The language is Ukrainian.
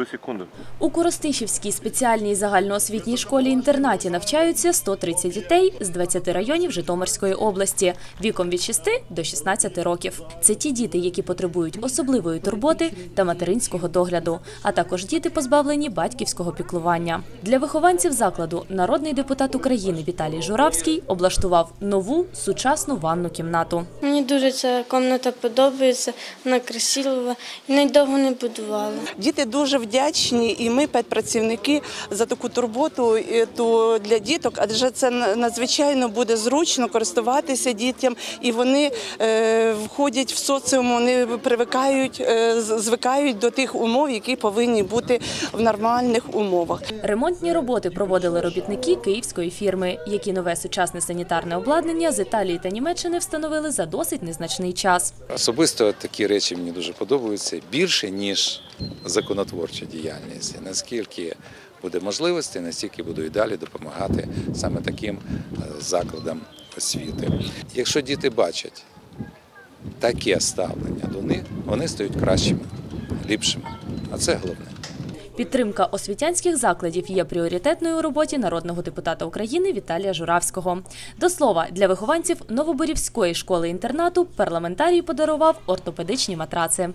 До секунди. У Коростишівській спеціальній загальноосвітній школі-інтернаті навчаються 130 дітей з 20 районів Житомирської області віком від 6 до 16 років. Це ті діти, які потребують особливої турботи та материнського догляду, а також діти, позбавлені батьківського піклування. Для вихованців закладу народний депутат України Віталій Журавський облаштував нову сучасну ванну кімнату. Мені дуже ця кімната подобається, вона красива і навіть довго не будувала. Діти дуже вдячні, і ми, педпрацівники, за таку турботу ту для діток, адже це надзвичайно буде зручно користуватися дітям, і вони е, входять в соціум, вони привикають, е, звикають до тих умов, які повинні бути в нормальних умовах. Ремонтні роботи проводили робітники київської фірми, які нове сучасне санітарне обладнання з Італії та Німеччини встановили за досить незначний час. Особисто такі речі мені дуже подобаються більше, ніж законотворча діяльність. Наскільки буде можливості, настільки буду і далі допомагати саме таким е, закладам освіти. Якщо діти бачать таке ставлення до них, вони стають кращими, ліпшими. А це головне. Підтримка освітянських закладів є пріоритетною у роботі народного депутата України Віталія Журавського. До слова, для вихованців Новоборівської школи-інтернату парламентарій подарував ортопедичні матраци.